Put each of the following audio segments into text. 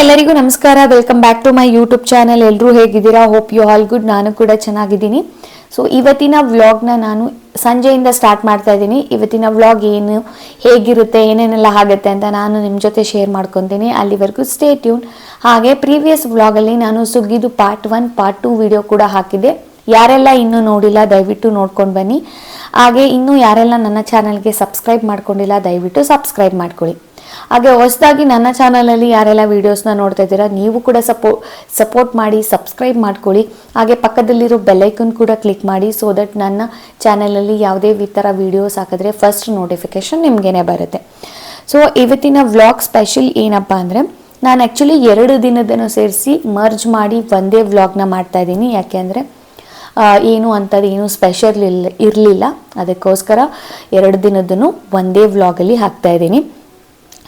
ಎಲ್ಲರಿಗೂ ನಮಸ್ಕಾರ. Welcome back to my YouTube channel ಎಲ್ಲರೂ ಹೇಗಿದ್ದೀರಾ? ಹೋಪ್ ಯು ಆಲ್ ಗುಡ್ ನಾನು ಕೂಡ ಚೆನ್ನಾಗಿದ್ದೀನಿ. ಸೊ ಇವತ್ತಿನ ವ್ಲಾಗ್ನ ನಾನು ಸಂಜೆಯಿಂದ ಸ್ಟಾರ್ಟ್ ಮಾಡ್ತಾ ಇದ್ದೀನಿ. ಇವತ್ತಿನ ವ್ಲಾಗ್ ಏನು, ಹೇಗಿರುತ್ತೆ, ಏನೇನೆಲ್ಲ ಆಗುತ್ತೆ ಅಂತ ನಾನು ನಿಮ್ಮ ಜೊತೆ ಶೇರ್ ಮಾಡ್ಕೊತೀನಿ. ಅಲ್ಲಿವರೆಗೂ ಸ್ಟೇ ಟ್ಯೂನ್ ಹಾಗೆ ಪ್ರೀವಿಯಸ್ ವ್ಲಾಗಲ್ಲಿ ನಾನು ಸುಗ್ಗಿದು part one part two video ಕೂಡ ಹಾಕಿದ್ದೆ. ಯಾರೆಲ್ಲ ಇನ್ನೂ ನೋಡಿಲ್ಲ, ದಯವಿಟ್ಟು ನೋಡ್ಕೊಂಡು ಬನ್ನಿ. ಹಾಗೆ ಇನ್ನೂ ಯಾರೆಲ್ಲ ನನ್ನ ಚಾನಲ್ಗೆ ಸಬ್ಸ್ಕ್ರೈಬ್ ಮಾಡ್ಕೊಂಡಿಲ್ಲ, ದಯವಿಟ್ಟು ಸಬ್ಸ್ಕ್ರೈಬ್ ಮಾಡ್ಕೊಳ್ಳಿ. ಹಾಗೆ ಹೊಸದಾಗಿ ನನ್ನ ಚಾನಲಲ್ಲಿ ಯಾರೆಲ್ಲ ವೀಡಿಯೋಸ್ನ ನೋಡ್ತಾ ಇದ್ದೀರಾ, ನೀವು ಕೂಡ ಸಪೋ ಸಪೋರ್ಟ್ ಮಾಡಿ ಸಬ್ಸ್ಕ್ರೈಬ್ ಮಾಡ್ಕೊಳ್ಳಿ. ಹಾಗೆ ಪಕ್ಕದಲ್ಲಿರೋ ಬೆಲ್ಲೈಕನ್ ಕೂಡ ಕ್ಲಿಕ್ ಮಾಡಿ ಸೊ ದಟ್ ನನ್ನ ಚಾನಲಲ್ಲಿ ಯಾವುದೇ ಥರ ವೀಡಿಯೋಸ್ ಹಾಕಿದ್ರೆ ಫಸ್ಟ್ ನೋಟಿಫಿಕೇಶನ್ ನಿಮಗೇನೆ ಬರುತ್ತೆ. ಸೊ ಇವತ್ತಿನ ವ್ಲಾಗ್ ಸ್ಪೆಷಲ್ ಏನಪ್ಪ ಅಂದರೆ, ನಾನು ಆ್ಯಕ್ಚುಲಿ ಎರಡು ದಿನದನ್ನು ಸೇರಿಸಿ ಮರ್ಜ್ ಮಾಡಿ ಒಂದೇ ವ್ಲಾಗ್ನ ಮಾಡ್ತಾ ಇದ್ದೀನಿ. ಯಾಕೆಂದರೆ ಏನು ಅಂಥದ್ದು ಏನು ಸ್ಪೆಷಲ್ ಇರಲಿಲ್ಲ. ಅದಕ್ಕೋಸ್ಕರ ಎರಡು ದಿನದನ್ನು ಒಂದೇ ವ್ಲಾಗಲ್ಲಿ ಹಾಕ್ತಾ ಇದ್ದೀನಿ.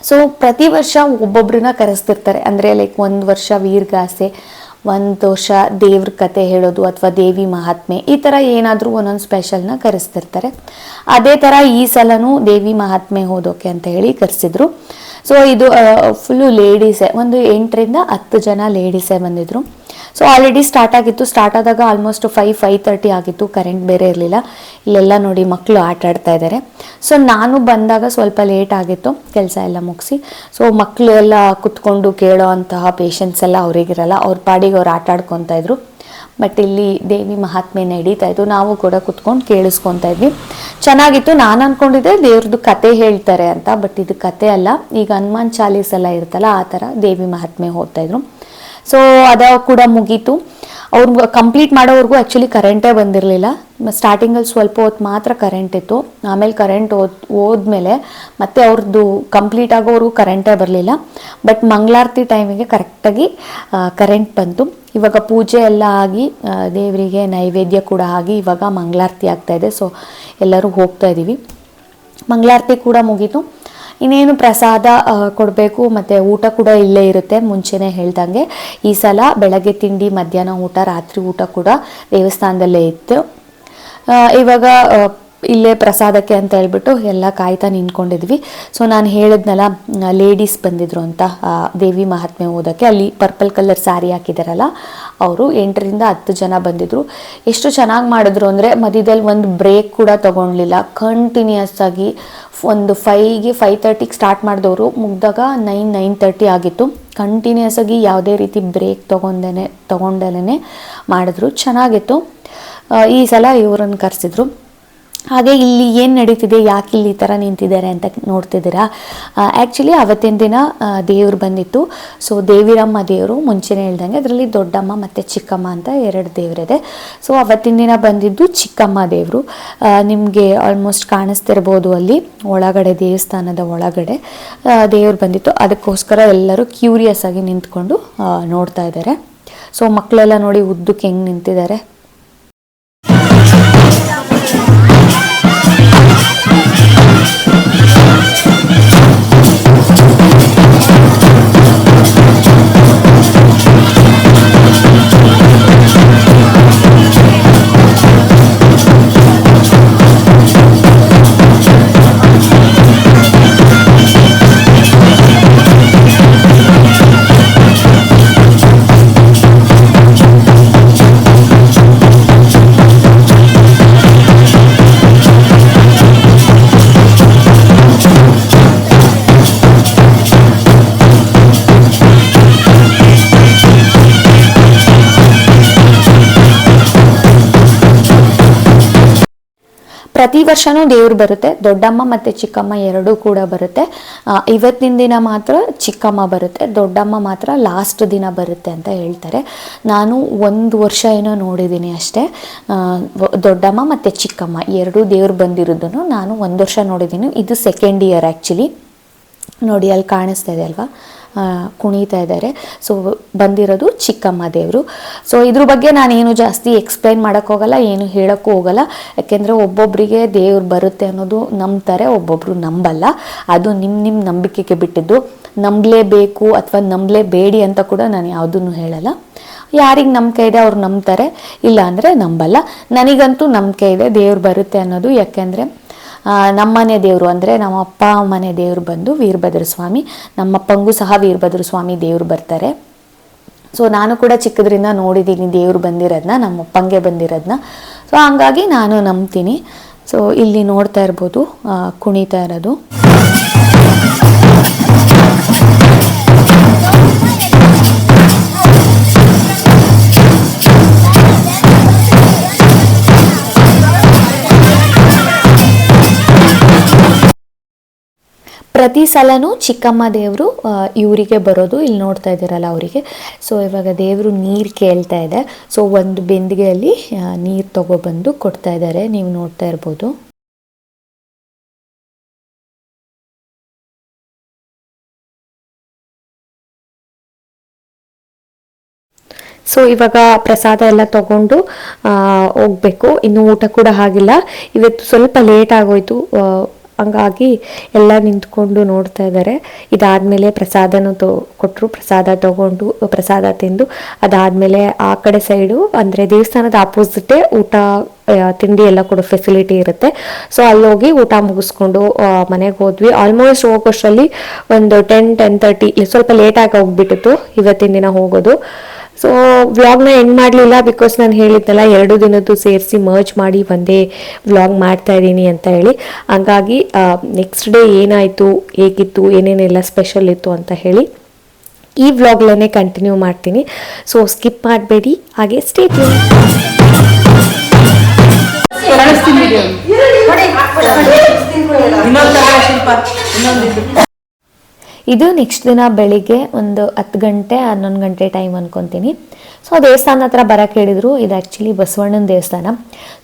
ಸೊ ಪ್ರತಿ ವರ್ಷ ಒಬ್ಬೊಬ್ರನ್ನ ಕರೆಸ್ತಿರ್ತಾರೆ. ಅಂದರೆ ಲೈಕ್ ಒಂದು ವರ್ಷ ವೀರ್ಗಾಸೆ ಒಂದು ವರ್ಷ ದೇವ್ರ ಕತೆ ಹೇಳೋದು ಅಥವಾ ದೇವಿ ಮಹಾತ್ಮೆ, ಈ ಥರ ಏನಾದರೂ ಒಂದೊಂದು ಸ್ಪೆಷಲ್ನ ಕರೆಸ್ತಿರ್ತಾರೆ. ಅದೇ ಥರ ಈ ಸಲನೂ ದೇವಿ ಮಹಾತ್ಮೆ ಓದೋಕೆ ಅಂತ ಹೇಳಿ ಕರೆಸಿದ್ರು. ಸೊ ಇದು ಫುಲ್ಲು ಲೇಡೀಸೇ ಒಂದು ಎಂಟರಿಂದ ಹತ್ತು ಜನ ಲೇಡೀಸೇ ಬಂದಿದ್ರು. ಸೊ ಆಲ್ರೆಡಿ ಸ್ಟಾರ್ಟ್ ಆಗಿತ್ತು. ಸ್ಟಾರ್ಟ್ ಆದಾಗ ಆಲ್ಮೋಸ್ಟ್ ಫೈವ್ ಫೈವ್ ತರ್ಟಿ ಆಗಿತ್ತು. ಕರೆಂಟ್ ಬೇರೆ ಇರಲಿಲ್ಲ. ಇಲ್ಲೆಲ್ಲ ನೋಡಿ ಮಕ್ಕಳು ಆಟ ಆಡ್ತಾ ಇದ್ದಾರೆ ಸೊ ನಾನು ಬಂದಾಗ ಸ್ವಲ್ಪ ಲೇಟ್ ಆಗಿತ್ತು. ಕೆಲಸ ಎಲ್ಲ ಮುಗಿಸಿ. ಸೊ ಮಕ್ಕಳು ಎಲ್ಲ ಕುತ್ಕೊಂಡು ಕೇಳೋ ಅಂತಹ ಪೇಷನ್ಸ್ ಎಲ್ಲ ಅವರಿಗಿರಲ್ಲ. ಅವ್ರ ಪಾಡಿಗೆ ಅವ್ರು ಆಟ ಆಡ್ಕೊತಾ ಇದ್ರು. ಬಟ್ ಇಲ್ಲಿ ದೇವಿ ಮಹಾತ್ಮೆ ನಡೀತಾ ಇತ್ತು. ನಾವು ಕೂಡ ಕುತ್ಕೊಂಡು ಕೇಳಿಸ್ಕೊತಾ ಇದ್ವಿ. ಚೆನ್ನಾಗಿತ್ತು. ನಾನು ಅನ್ಕೊಂಡಿದ್ದೆ ದೇವ್ರದ್ದು ಕತೆ ಹೇಳ್ತಾರೆ ಅಂತ. ಬಟ್ ಇದು ಕತೆ ಅಲ್ಲ. ಈಗ ಹನುಮಾನ್ ಚಾಲೀಸ್ ಎಲ್ಲ ಇರ್ತಲ್ಲ, ಆ ಥರ ದೇವಿ ಮಹಾತ್ಮೆ ಓದ್ತಾ ಇದ್ರು. ಸೊ ಅದ ಕೂಡ ಮುಗೀತು. ಅವ್ರು ಕಂಪ್ಲೀಟ್ ಮಾಡೋವರೆಗೂ ಆ್ಯಕ್ಚುಲಿ ಕರೆಂಟೇ ಬಂದಿರಲಿಲ್ಲ. ಸ್ಟಾರ್ಟಿಂಗಲ್ಲಿ ಸ್ವಲ್ಪ ಹೊತ್ತು ಮಾತ್ರ ಕರೆಂಟ್ ಇತ್ತು. ಆಮೇಲೆ ಕರೆಂಟ್ ಓದ್ ಹೋದ್ಮೇಲೆ ಮತ್ತೆ ಅವ್ರದ್ದು ಕಂಪ್ಲೀಟ್ ಆಗೋವರೆಗೂ ಕರೆಂಟೇ ಬರಲಿಲ್ಲ. ಬಟ್ ಮಂಗಳಾರತಿ ಟೈಮಿಗೆ ಕರೆಕ್ಟಾಗಿ ಕರೆಂಟ್ ಬಂತು. ಇವಾಗ ಪೂಜೆ ಎಲ್ಲ ಆಗಿ ದೇವರಿಗೆ ನೈವೇದ್ಯ ಕೂಡ ಆಗಿ ಇವಾಗ ಮಂಗಳಾರತಿ ಆಗ್ತಾ ಇದೆ. ಸೊ ಎಲ್ಲರೂ ಹೋಗ್ತಾ ಇದ್ದೀವಿ ಮಂಗಳಾರತಿ ಕೂಡ ಮುಗೀತು. ಇನ್ನೇನು ಪ್ರಸಾದ ಕೊಡಬೇಕು, ಮತ್ತು ಊಟ ಕೂಡ ಇಲ್ಲೇ ಇರುತ್ತೆ, ಮುಂಚೆನೇ ಹೇಳ್ದಂಗೆ. ಈ ಸಲ ಬೆಳಗ್ಗೆ ತಿಂಡಿ, ಮಧ್ಯಾಹ್ನ ಊಟ, ರಾತ್ರಿ ಊಟ ಕೂಡ ದೇವಸ್ಥಾನದಲ್ಲೇ ಇತ್ತು. ಇವಾಗ ಇಲ್ಲೇ ಪ್ರಸಾದಕ್ಕೆ ಅಂತ ಹೇಳ್ಬಿಟ್ಟು ಎಲ್ಲ ಕಾಯ್ತಾ ನಿಂತ್ಕೊಂಡಿದ್ವಿ. ಸೊ ನಾನು ಹೇಳಿದ್ನಲ್ಲ ಲೇಡೀಸ್ ಬಂದಿದ್ರು ಅಂತ ದೇವಿ ಮಹಾತ್ಮೆ ಓದೋಕ್ಕೆ. ಅಲ್ಲಿ ಪರ್ಪಲ್ ಕಲರ್ ಸ್ಯಾರಿ ಹಾಕಿದಾರಲ್ಲ, ಅವರು ಎಂಟರಿಂದ ಹತ್ತು ಜನ ಬಂದಿದ್ರು. ಎಷ್ಟು ಚೆನ್ನಾಗಿ ಮಾಡಿದ್ರು ಅಂದರೆ, ಮಧ್ಯದಲ್ಲಿ ಒಂದು ಬ್ರೇಕ್ ಕೂಡ ತಗೊಳ್ಲಿಲ್ಲ ಕಂಟಿನ್ಯೂಸ್ ಆಗಿ ಒಂದು ಫೈವ್ಗೆ ಫೈವ್ ತರ್ಟಿಗೆ ಸ್ಟಾರ್ಟ್ ಮಾಡಿದವರು, ಮುಗ್ದಾಗ ನೈನ್ ನೈನ್ ತರ್ಟಿ ಆಗಿತ್ತು. ಕಂಟಿನ್ಯೂಸ್ ಆಗಿ ಯಾವುದೇ ರೀತಿ ಬ್ರೇಕ್ ತೊಗೊಂಡೇ ತೊಗೊಂಡಲೇ ಮಾಡಿದ್ರು. ಚೆನ್ನಾಗಿತ್ತು. ಈ ಸಲ ಇವರನ್ನು ಕರೆಸಿದ್ರು. ಹಾಗೆ ಇಲ್ಲಿ ಏನು ನಡೀತಿದೆ, ಯಾಕೆ ಇಲ್ಲಿ ಈ ಥರ ನಿಂತಿದ್ದಾರೆ ಅಂತ ನೋಡ್ತಿದ್ದೀರಾ? ಆ್ಯಕ್ಚುಲಿ ಅವತ್ತಿನ ದಿನ ದೇವ್ರು ಬಂದಿತ್ತು. ಸೊ ದೇವಿರಮ್ಮ ದೇವರು ಮುಂಚೆನೇ ಹೇಳ್ದಂಗೆ ಅದರಲ್ಲಿ ದೊಡ್ಡಮ್ಮ ಮತ್ತು ಚಿಕ್ಕಮ್ಮ ಅಂತ ಎರಡು ದೇವರಿದೆ. ಸೊ ಅವತ್ತಿನ ದಿನ ಬಂದಿದ್ದು ಚಿಕ್ಕಮ್ಮ ದೇವರು. ನಿಮಗೆ ಆಲ್ಮೋಸ್ಟ್ ಕಾಣಿಸ್ತಿರ್ಬೋದು ಅಲ್ಲಿ, ಒಳಗಡೆ ದೇವಸ್ಥಾನದ ಒಳಗಡೆ. ದೇವ್ರು ಬಂದಿತ್ತು. ಅದಕ್ಕೋಸ್ಕರ ಎಲ್ಲರೂ ಕ್ಯೂರಿಯಸ್ ಆಗಿ ನಿಂತ್ಕೊಂಡು ನೋಡ್ತಾ ಇದ್ದಾರೆ. ಸೊ ಮಕ್ಕಳೆಲ್ಲ ನೋಡಿ ಉದ್ದಕ್ಕೆ ಹೆಂಗೆ ನಿಂತಿದ್ದಾರೆ? ಪ್ರತಿ ವರ್ಷನೂ ದೇವ್ರು ಬರುತ್ತೆ, ದೊಡ್ಡಮ್ಮ ಮತ್ತು ಚಿಕ್ಕಮ್ಮ ಎರಡೂ ಕೂಡ ಬರುತ್ತೆ. ಇವತ್ತಿನ ದಿನ ಮಾತ್ರ ಚಿಕ್ಕಮ್ಮ ಬರುತ್ತೆ, ದೊಡ್ಡಮ್ಮ ಮಾತ್ರ ಲಾಸ್ಟ್ ದಿನ ಬರುತ್ತೆ ಅಂತ ಹೇಳ್ತಾರೆ. ನಾನು ಒಂದು ವರ್ಷ ಏನೋ ನೋಡಿದ್ದೀನಿ ಅಷ್ಟೇ. ದೊಡ್ಡಮ್ಮ ಮತ್ತು ಚಿಕ್ಕಮ್ಮ ಎರಡೂ ದೇವ್ರು ಬಂದಿರೋದನ್ನು ನಾನು ಒಂದು ವರ್ಷ ನೋಡಿದ್ದೀನಿ. ಇದು ಸೆಕೆಂಡ್ ಇಯರ್ ಆ್ಯಕ್ಚುಲಿ ನೋಡಿ, ಅಲ್ಲಿ ಕಾಣಿಸ್ತಾ ಇದೆ ಅಲ್ವಾ? ಕುಣಿತಾ ಇದ್ದಾರೆ. ಸೊ ಬಂದಿರೋದು ಚಿಕ್ಕಮ್ಮ ದೇವರು. ಸೊ ಇದ್ರ ಬಗ್ಗೆ ನಾನೇನು ಜಾಸ್ತಿ ಎಕ್ಸ್ಪ್ಲೈನ್ ಮಾಡೋಕ್ಕೋಗಲ್ಲ ಏನು ಹೇಳೋಕ್ಕೂ ಹೋಗಲ್ಲ. ಯಾಕೆಂದರೆ ಒಬ್ಬೊಬ್ಬರಿಗೆ ದೇವ್ರು ಬರುತ್ತೆ ಅನ್ನೋದು ನಂಬ್ತಾರೆ ಒಬ್ಬೊಬ್ಬರು ನಂಬಲ್ಲ. ಅದು ನಿಮ್ಮ ನಿಮ್ಮ ನಂಬಿಕೆಗೆ ಬಿಟ್ಟಿದ್ದು. ನಂಬಲೇಬೇಕು ಅಥವಾ ನಂಬಲೇಬೇಡಿ ಅಂತ ಕೂಡ ನಾನು ಯಾವುದನ್ನು ಹೇಳಲ್ಲ. ಯಾರಿಗೆ ನಂಬಿಕೆ ಇದೆ ಅವ್ರು ನಂಬ್ತಾರೆ ಇಲ್ಲ ಅಂದರೆ ನಂಬಲ್ಲ. ನನಗಂತೂ ನಂಬಿಕೆ ಇದೆ ದೇವ್ರು ಬರುತ್ತೆ ಅನ್ನೋದು. ಯಾಕೆಂದರೆ ನಮ್ಮನೆ ದೇವರು ಅಂದರೆ ನಮ್ಮ ಅಪ್ಪ ಮನೆ ದೇವರು ಬಂದು ವೀರಭದ್ರ ಸ್ವಾಮಿ, ನಮ್ಮಪ್ಪಂಗೂ ಸಹ ವೀರಭದ್ರ ಸ್ವಾಮಿ ದೇವರು ಬರ್ತಾರೆ. ಸೊ ನಾನು ಕೂಡ ಚಿಕ್ಕದ್ರಿಂದ ನೋಡಿದ್ದೀನಿ ದೇವರು ಬಂದಿರೋದನ್ನ ನಮ್ಮ ಅಪ್ಪಂಗೆ ಬಂದಿರೋದನ್ನ ಸೊ ಹಂಗಾಗಿ ನಾನು ನಂಬ್ತೀನಿ. ಸೊ ಇಲ್ಲಿ ನೋಡ್ತಾ ಇರ್ಬೋದು ಕುಣಿತಾ ಇರೋದು. ಪ್ರತಿ ಸಲನೂ ಚಿಕ್ಕಮ್ಮ ದೇವರು ಇವರಿಗೆ ಬರೋದು, ಇಲ್ಲಿ ನೋಡ್ತಾ ಇದ್ದೀರಲ್ಲ ಅವರಿಗೆ. ಸೊ ಇವಾಗ ದೇವರು ನೀರು ಕೇಳ್ತಾ ಇದೆ. ಸೊ ಒಂದು ಬೆಂದಿಗೆಯಲ್ಲಿ ನೀರು ತಗೊಬಂದು ಕೊಡ್ತಾ ಇದ್ದಾರೆ. ನೀವು ನೋಡ್ತಾ ಇರ್ಬೋದು. ಸೊ ಇವಾಗ ಪ್ರಸಾದ ಎಲ್ಲ ತಗೊಂಡು ಹೋಗ್ಬೇಕು. ಇನ್ನು ಊಟ ಕೂಡ ಆಗಿಲ್ಲ. ಇವತ್ತು ಸ್ವಲ್ಪ ಲೇಟ್ ಆಗೋಯ್ತು. ಹಂಗಾಗಿ ಎಲ್ಲ ನಿಂತ್ಕೊಂಡು ನೋಡ್ತಾ ಇದ್ದಾರೆ. ಇದಾದ್ಮೇಲೆ ಪ್ರಸಾದನೂ ತೊ ಕೊಟ್ಟರು ಪ್ರಸಾದ ತಗೊಂಡು, ಪ್ರಸಾದ ತಿಂದು, ಅದಾದ್ಮೇಲೆ ಆ ಕಡೆ ಸೈಡು ಅಂದರೆ ದೇವಸ್ಥಾನದ ಆಪೋಸಿಟೇ ಊಟ ತಿಂಡಿ ಎಲ್ಲ ಕೊಡೋ ಫೆಸಿಲಿಟಿ ಇರುತ್ತೆ. ಸೊ ಅಲ್ಲಿ ಹೋಗಿ ಊಟ ಮುಗಿಸ್ಕೊಂಡು ಮನೆಗೆ ಹೋದ್ವಿ. ಆಲ್ಮೋಸ್ಟ್ ಹೋಗೋಷ್ಟರಲ್ಲಿ ಒಂದು ಟೆನ್ ಟೆನ್ ತರ್ಟಿ ಸ್ವಲ್ಪ ಲೇಟಾಗಿ ಹೋಗ್ಬಿಟ್ಟಿತ್ತು. ಇವತ್ತಿನ ದಿನ ಹೋಗೋದು. ಸೊ ವ್ಲಾಗ್ನ ಎಂಡ್ ಮಾಡಲಿಲ್ಲ ಬಿಕಾಸ್ ನಾನು ಹೇಳಿದ್ದೆಲ್ಲ ಎರಡು ದಿನದ್ದು ಸೇರಿಸಿ ಮರ್ಜ್ ಮಾಡಿ ಒಂದೇ ವ್ಲಾಗ್ ಮಾಡ್ತಾ ಇದ್ದೀನಿ ಅಂತ ಹೇಳಿ. ಹಂಗಾಗಿ ನೆಕ್ಸ್ಟ್ ಡೇ ಏನಾಯಿತು, ಹೇಗಿತ್ತು, ಏನೇನೆಲ್ಲ ಸ್ಪೆಷಲ್ ಇತ್ತು ಅಂತ ಹೇಳಿ ಈ ವ್ಲಾಗ್ಲನ್ನೇ ಕಂಟಿನ್ಯೂ ಮಾಡ್ತೀನಿ. ಸೊ ಸ್ಕಿಪ್ ಮಾಡಬೇಡಿ. ಹಾಗೆ ಸ್ಟೇ ಇದು ನೆಕ್ಸ್ಟ್ ದಿನ ಬೆಳಿಗ್ಗೆ ಒಂದು ಹತ್ತು ಗಂಟೆ, ಹನ್ನೊಂದು ಗಂಟೆ ಟೈಮ್ ಅನ್ಕೊತೀನಿ. ಸೊ ದೇವಸ್ಥಾನ ಹತ್ರ ಬರೋಕ್ಕೆ ಹೇಳಿದ್ರು ಇದು ಆ್ಯಕ್ಚುಲಿ ಬಸವಣ್ಣನ ದೇವಸ್ಥಾನ.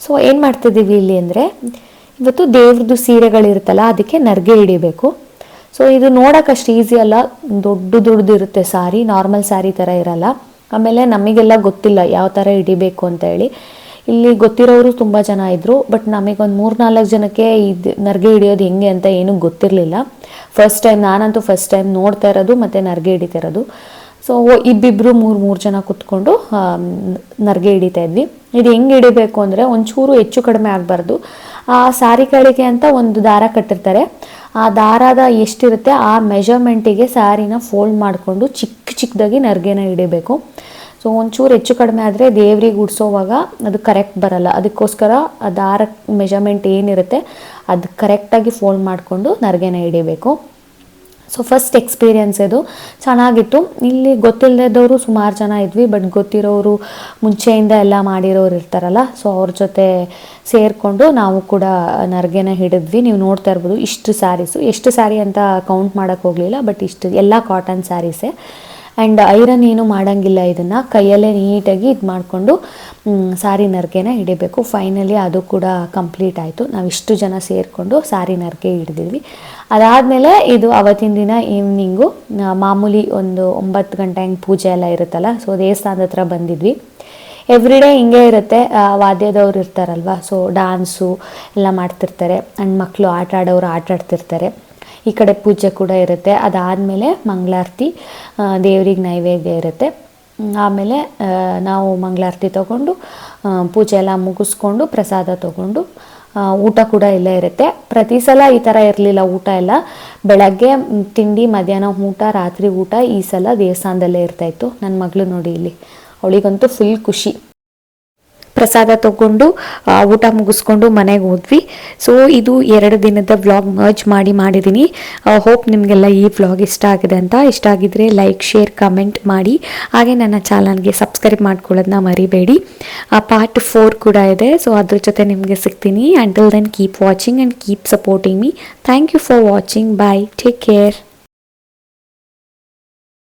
ಸೊ ಏನು ಮಾಡ್ತಿದ್ದೀವಿ ಇಲ್ಲಿ ಅಂದರೆ, ಇವತ್ತು ದೇವ್ರದ್ದು ಸೀರೆಗಳಿರುತ್ತಲ್ಲ, ಅದಕ್ಕೆ ನರ್ಗೆ ಹಿಡಿಬೇಕು. ಸೊ ಇದು ನೋಡಕ್ ಅಷ್ಟು ಈಸಿ ಅಲ್ಲ, ದೊಡ್ಡ ದೊಡ್ಡದು ಇರುತ್ತೆ ಸಾರಿ ನಾರ್ಮಲ್ ಸಾರಿ ಥರ ಇರಲ್ಲ. ಆಮೇಲೆ ನಮಗೆಲ್ಲ ಗೊತ್ತಿಲ್ಲ, ಯಾವ ಥರ ಹಿಡಿಬೇಕು ಅಂತ ಹೇಳಿ. ಇಲ್ಲಿ ಗೊತ್ತಿರೋರು ತುಂಬ ಜನ ಇದ್ದರು ಬಟ್ ನಮಗೊಂದು ಮೂರು ನಾಲ್ಕು ಜನಕ್ಕೆ ಇದು ನರ್ಗೆ ಹಿಡಿಯೋದು ಹೆಂಗೆ ಅಂತ ಏನೂ ಗೊತ್ತಿರಲಿಲ್ಲ. ಫಸ್ಟ್ ಟೈಮ್ ನಾನಂತೂ ಫಸ್ಟ್ ಟೈಮ್ ನೋಡ್ತಾ ಇರೋದು ಮತ್ತೆ ನರ್ಗೆ ಹಿಡಿತಾ ಇರೋದು. ಸೊ ಇಬ್ಬಿಬ್ಬರು ಮೂರು ಮೂರು ಜನ ಕುತ್ಕೊಂಡು ನರ್ಗೆ ಹಿಡಿತಾ ಇದ್ವಿ. ಇದು ಹೆಂಗೆ ಹಿಡಿಬೇಕು ಅಂದರೆ ಒಂಚೂರು ಹೆಚ್ಚು ಕಡಿಮೆ ಆಗಬಾರ್ದು. ಆ ಸಾರಿಗಳಿಗೆ ಅಂತ ಒಂದು ದಾರ ಕಟ್ಟಿರ್ತಾರೆ. ಆ ದಾರದ ಎಷ್ಟಿರುತ್ತೆ, ಆ ಮೆಜರ್ಮೆಂಟಿಗೆ ಸ್ಯಾರಿನ ಫೋಲ್ಡ್ ಮಾಡಿಕೊಂಡು ಚಿಕ್ಕ ಚಿಕ್ಕದಾಗಿ ನರ್ಗೆನ ಹಿಡಿಬೇಕು. ಸೊ ಒಂಚೂರು ಹೆಚ್ಚು ಕಡಿಮೆ ಆದರೆ ದೇವ್ರಿಗೆ ಉಡ್ಸೋವಾಗ ಅದು ಕರೆಕ್ಟ್ ಬರಲ್ಲ. ಅದಕ್ಕೋಸ್ಕರ ಆ ದಾರ ಮೆಜರ್ಮೆಂಟ್ ಏನಿರುತ್ತೆ, ಅದು ಕರೆಕ್ಟಾಗಿ ಫೋಲ್ಡ್ ಮಾಡಿಕೊಂಡು ನರ್ಗೆನ ಹಿಡಿಬೇಕು. ಸೊ ಫಸ್ಟ್ ಎಕ್ಸ್ಪೀರಿಯನ್ಸ್ ಇದು. ಚೆನ್ನಾಗಿತ್ತು. ಇಲ್ಲಿ ಗೊತ್ತಿಲ್ಲದವರು ಸುಮಾರು ಜನ ಇದ್ವಿ ಬಟ್ ಗೊತ್ತಿರೋರು ಮುಂಚೆಯಿಂದ ಎಲ್ಲ ಮಾಡಿರೋರು ಇರ್ತಾರಲ್ಲ ಸೊ ಅವ್ರ ಜೊತೆ ಸೇರಿಕೊಂಡು ನಾವು ಕೂಡ ನರ್ಗೆನ ಹಿಡಿದ್ವಿ. ನೀವು ನೋಡ್ತಾ ಇರ್ಬೋದು ಇಷ್ಟು ಸ್ಯಾರೀಸು ಎಷ್ಟು ಸ್ಯಾರಿ ಅಂತ ಕೌಂಟ್ ಮಾಡೋಕ್ಕೆ ಹೋಗಲಿಲ್ಲ ಬಟ್ ಇಷ್ಟು ಎಲ್ಲ ಕಾಟನ್ ಸ್ಯಾರೀಸೇ ಆ್ಯಂಡ್ ಐರನ್ ಏನು ಮಾಡೋಂಗಿಲ್ಲ ಇದನ್ನು. ಕೈಯಲ್ಲೇ ನೀಟಾಗಿ ಇದು ಮಾಡಿಕೊಂಡು ಸಾರಿ ನರ್ಗೆನ ಹಿಡಿಬೇಕು. ಫೈನಲಿ ಅದು ಕೂಡ ಕಂಪ್ಲೀಟ್ ಆಯಿತು. ನಾವು ಇಷ್ಟು ಜನ ಸೇರಿಕೊಂಡು ಸಾರಿ ನರ್ಗೆ ಹಿಡಿದಿದ್ವಿ. ಅದಾದಮೇಲೆ ಇದು ಅವತ್ತಿನ ದಿನ ಈವ್ನಿಂಗು ಮಾಮೂಲಿ ಒಂದು ಒಂಬತ್ತು ಗಂಟೆ ಹಂಗೆ ಪೂಜೆ ಎಲ್ಲ ಇರುತ್ತಲ್ಲ ಸೊ ದೇವಸ್ಥಾನದ ಹತ್ರ ಬಂದಿದ್ವಿ. ಎವ್ರಿ ಡೇ ಹಿಂಗೆ ಇರುತ್ತೆ. ವಾದ್ಯದವ್ರು ಇರ್ತಾರಲ್ವ ಸೊ ಡಾನ್ಸು ಎಲ್ಲ ಮಾಡ್ತಿರ್ತಾರೆ. ಮಕ್ಕಳು ಆಟ ಆಡೋರು ಆಟ ಆಡ್ತಿರ್ತಾರೆ ಈ ಕಡೆ ಪೂಜೆ ಕೂಡ ಇರುತ್ತೆ. ಅದಾದಮೇಲೆ ಮಂಗಳಾರತಿ ದೇವ್ರಿಗೆ ನೈವೇದ್ಯ ಇರುತ್ತೆ. ಆಮೇಲೆ ನಾವು ಮಂಗಳಾರತಿ ತಗೊಂಡು ಪೂಜೆ ಎಲ್ಲ ಮುಗಿಸ್ಕೊಂಡು ಪ್ರಸಾದ ತಗೊಂಡು ಊಟ ಕೂಡ ಇಲ್ಲೇ ಇರುತ್ತೆ. ಪ್ರತಿ ಸಲ ಈ ಥರ ಇರಲಿಲ್ಲ ಊಟ ಎಲ್ಲ. ಬೆಳಗ್ಗೆ ತಿಂಡಿ, ಮಧ್ಯಾಹ್ನ ಊಟ, ರಾತ್ರಿ ಊಟ ಈ ಸಲ ದೇವಸ್ಥಾನದಲ್ಲೇ ಇರ್ತಾಯಿತ್ತು ನನ್ನ ಮಗಳು ನೋಡಿ ಇಲ್ಲಿ. ಅವಳಿಗಂತೂ ಫುಲ್ ಖುಷಿ. ಪ್ರಸಾದ ತಗೊಂಡು ಊಟ ಮುಗಿಸ್ಕೊಂಡು ಮನೆಗೆ ಹೋದ್ವಿ. ಸೊ ಇದು ಎರಡು ದಿನದ ವ್ಲಾಗ್ ಮರ್ಜ್ ಮಾಡಿ ಮಾಡಿದ್ದೀನಿ ಹೋಪ್ ನಿಮಗೆಲ್ಲ ಈ ವ್ಲಾಗ್ ಇಷ್ಟ ಆಗಿದೆ ಅಂತ. ಇಷ್ಟ ಆಗಿದ್ರೆ ಲೈಕ್ ಶೇರ್ ಕಮೆಂಟ್ ಮಾಡಿ. ಹಾಗೆ ನನ್ನ ಚಾನಲ್ಗೆ ಸಬ್ಸ್ಕ್ರೈಬ್ ಮಾಡ್ಕೊಳ್ಳೋದನ್ನ ಮರಿಬೇಡಿ. ಪಾರ್ಟ್ ಫೋರ್ ಕೂಡ ಇದೆ. ಸೊ ಅದ್ರ ಜೊತೆ ನಿಮಗೆ ಸಿಗ್ತೀನಿ. Until then keep watching and keep supporting me thank you for watching bye take care